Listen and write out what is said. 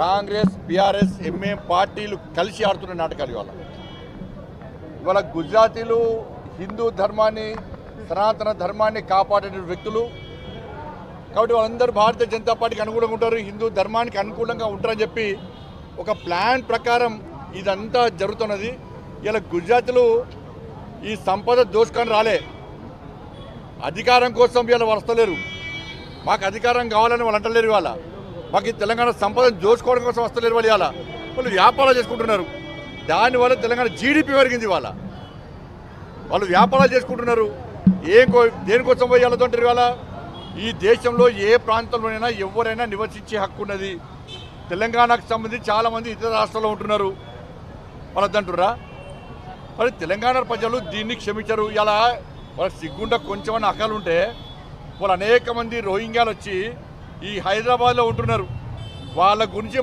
Congress BRS MA పార్టీలు కలిసి ఆడుతున్న నాటకాలు ఇవాళ. ఇవాళ గుజరాతీలు హిందూ ధర్మాన్ని సనాతన ధర్మాన్ని కాపాడే వ్యక్తులు. కాబట్టి వాళ్ళందరూ భారతీయ జనతా పార్టీకి అనుకూలంగా ఉంటారు హిందూ ధర్మానికి అనుకూలంగా ఉంటారని చెప్పి ఒక ప్లాన్ ప్రకారం ఇదంతా జరుగుతున్నది. ఇలా గుజరాతీలు ఈ సంపద దోచుకొని రాలే. అధికారం కోసం వీళ్ళు వస్తలేరు. మాకు అధికారం కావాలని వాళ్ళు అంటలేరు ఇవాళ. మాకు ఈ తెలంగాణ సంపదను దోచుకోవడం కోసం వస్తలేరు వాళ్ళు ఇవాళ. వాళ్ళు వ్యాపారాలు చేసుకుంటున్నారు. దానివల్ల తెలంగాణ జీడిపి పెరిగింది ఇవాళ. వాళ్ళు వ్యాపారాలు చేసుకుంటున్నారు. ఏం కో దేనికోసం పోయి వెళ్తుంటారు ఇవాళ? ఈ దేశంలో ఏ ప్రాంతంలోనైనా ఎవరైనా నివసించే హక్కు ఉన్నది. తెలంగాణకు సంబంధించి చాలామంది ఇతర రాష్ట్రాల్లో ఉంటున్నారు. వాళ్ళదంటురా మరి తెలంగాణ ప్రజలు దీన్ని క్షమించరు. ఇలా వాళ్ళకి సిగ్గుండా కొంచెమన్నా అక్కలు ఉంటే వాళ్ళు అనేక మంది రోహింగ్యాలు వచ్చి ఈ హైదరాబాద్లో ఉంటున్నారు. వాళ్ళ గురించి